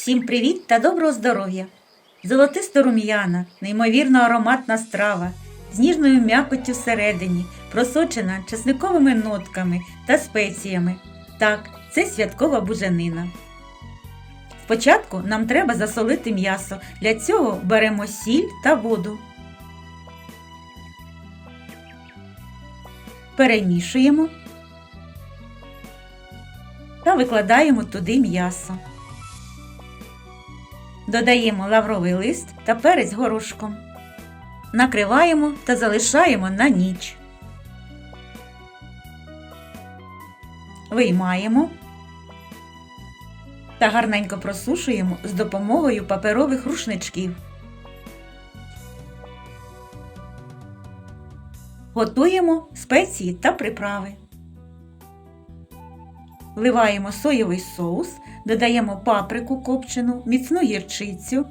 Всім привіт та доброго здоров'я! Золотисто рум'яна, неймовірно ароматна страва, з ніжною м'якоттю всередині, просочена чесниковими нотками та спеціями. Так, це святкова буженина. Спочатку нам треба засолити м'ясо. Для цього беремо сіль та воду. Перемішуємо та викладаємо туди м'ясо. Додаємо лавровий лист та перець горошком. Накриваємо та залишаємо на ніч. Виймаємо та гарненько просушуємо з допомогою паперових рушничків. Готуємо спеції та приправи. Вливаємо соєвий соус, додаємо паприку копчену, міцну гірчицю,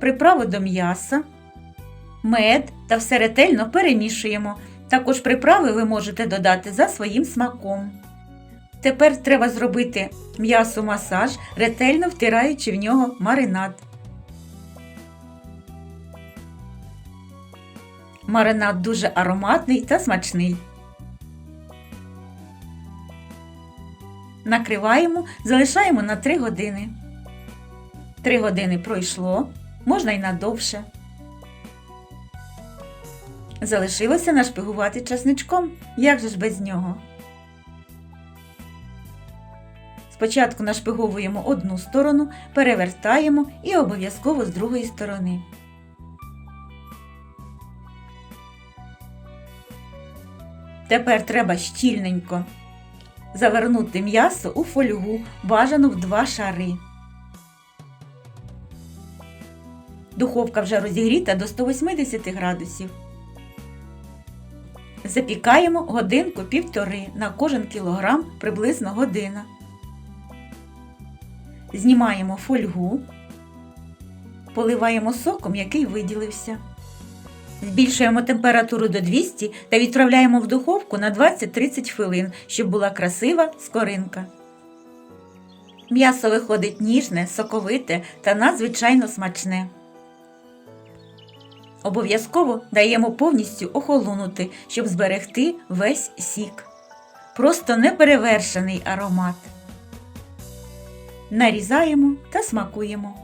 приправу до м'яса, мед та все ретельно перемішуємо. Також приправи ви можете додати за своїм смаком. Тепер треба зробити м'ясу масаж, ретельно втираючи в нього маринад. Маринад дуже ароматний та смачний. Накриваємо, залишаємо на 3 години. 3 години пройшло, можна й надовше. Залишилося нашпигувати часничком. Як же ж без нього? Спочатку нашпиговуємо одну сторону, перевертаємо і обов'язково з другої сторони. Тепер треба щільненько завернути м'ясо у фольгу, бажану в два шари. Духовка вже розігріта до 180 градусів. Запікаємо годинку півтори на кожен кілограм приблизно година. Знімаємо фольгу, поливаємо соком, який виділився. Збільшуємо температуру до 200 та відправляємо в духовку на 20-30 хвилин, щоб була красива скоринка. М'ясо виходить ніжне, соковите та надзвичайно смачне. Обов'язково даємо повністю охолонути, щоб зберегти весь сік. Просто неперевершений аромат. Нарізаємо та смакуємо.